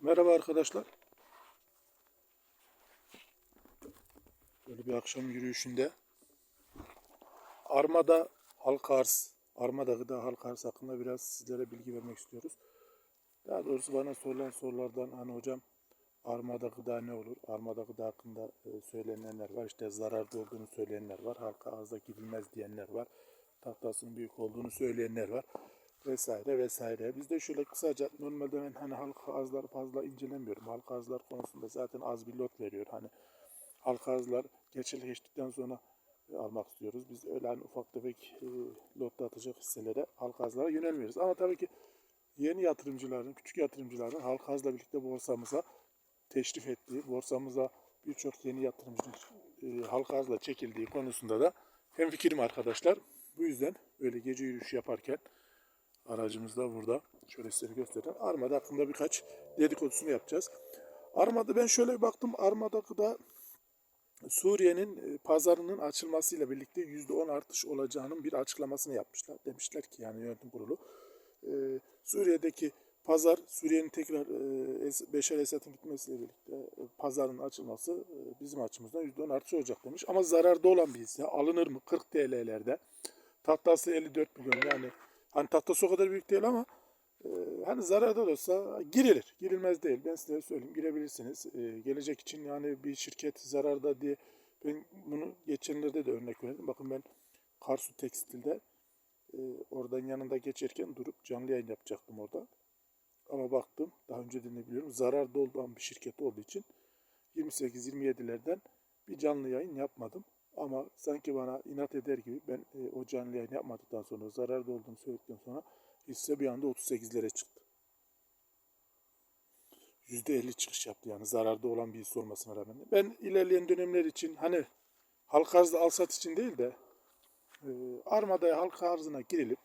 Merhaba arkadaşlar. Böyle bir akşam yürüyüşünde Armada halka arz, Armada gıda halka arz hakkında biraz sizlere bilgi vermek istiyoruz. Daha doğrusu bana sorulan sorulardan hani hocam Armada gıda ne olur? Armada gıda hakkında e, söylenenler var. İşte zararlı olduğunu söyleyenler var. Halka arzda gidilmez diyenler var. Tahtasının büyük olduğunu söyleyenler var. Vesaire vesaire. Biz de şöyle kısaca normalde ben hani halka arzları fazla incelemiyorum. Halka arzlar konusunda zaten az bir lot veriyor. Hani halka arzlar gerçekleştikten sonra e, almak istiyoruz. Biz öyle hani ufak tefek e, lotta atacak hisselere halka arzlara yönelmiyoruz. Ama tabii ki yeni yatırımcıların, küçük yatırımcıların halka arzla birlikte borsamıza teşrif ettiği, borsamıza birçok yeni yatırımcının e, halka arzla çekildiği konusunda da hemfikirim arkadaşlar. Bu yüzden böyle gece yürüyüşü yaparken aracımız da burada. Şöyle size göstereyim. Armada hakkında birkaç dedikodusunu yapacağız. Armada ben şöyle bir baktım. Armada'da da Suriye'nin e, pazarının açılmasıyla birlikte %10 artış olacağının bir açıklamasını yapmışlar. Demişler ki yani yönetim kurulu e, Suriye'deki pazar Suriye'nin tekrar e, Beşar Esad'ın gitmesiyle birlikte e, pazarın açılması e, bizim açımızdan %10 artış olacak demiş. Ama zararda olan bir hisse alınır mı 40 TL'lerde tahtası 54 milyon yani hani tahtası o kadar büyük değil ama e, hani zararda da olsa girilir. Girilmez değil. Ben size söyleyeyim girebilirsiniz. E, gelecek için yani bir şirket zararda diye ben bunu geçenlerde de örnek verdim. Bakın ben Karsu Tekstil'de e, oradan yanında geçerken durup canlı yayın yapacaktım orada. Ama baktım daha önceden de biliyorum zararda olan bir şirket olduğu için 28-27'lerden bir canlı yayın yapmadım. Ama sanki bana inat eder gibi ben e, o canlı yayın yapmadıktan sonra zararda olduğunu söyledikten sonra hisse bir anda 38'lere çıktı. %50 çıkış yaptı yani zararda olan bir hisse olmasına rağmen. Ben ilerleyen dönemler için hani halka arzda al sat için değil de e, armadaya halka arzına girilip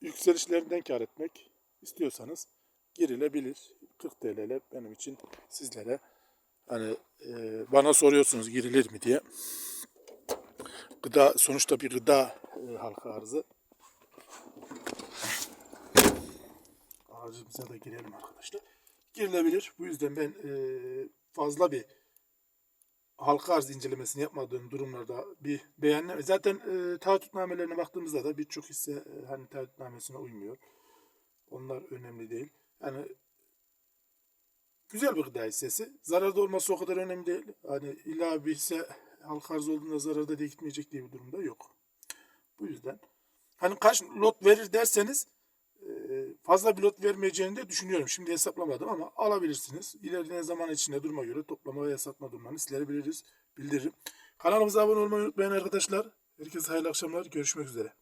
yükselişlerinden kar etmek istiyorsanız girilebilir. 40 TL benim için sizlere hani e, bana soruyorsunuz girilir mi diye. Gıda sonuçta bir gıda e, halka arzı. Aracımıza da girelim arkadaşlar. Girilebilir. Bu yüzden ben e, fazla bir halka arz incelemesini yapmadığım durumlarda bir beğenleme. Zaten e, taahhütnamelerine baktığımızda da birçok hisse e, hani taahhütnamesine uymuyor. Onlar önemli değil. Yani güzel bir gıda hissesi. Zararda olması o kadar önemli değil. Hani illa bir hisse halka arz olduğunda zararda diye gitmeyecek diye bir durumda yok. Bu yüzden hani kaç lot verir derseniz e, fazla bir lot vermeyeceğini de düşünüyorum. Şimdi hesaplamadım ama alabilirsiniz. İlerleyen zaman içinde duruma göre toplama veya satma durumlarını sizlere biliriz, bildiririm. Kanalımıza abone olmayı unutmayın arkadaşlar. Herkese hayırlı akşamlar. Görüşmek üzere.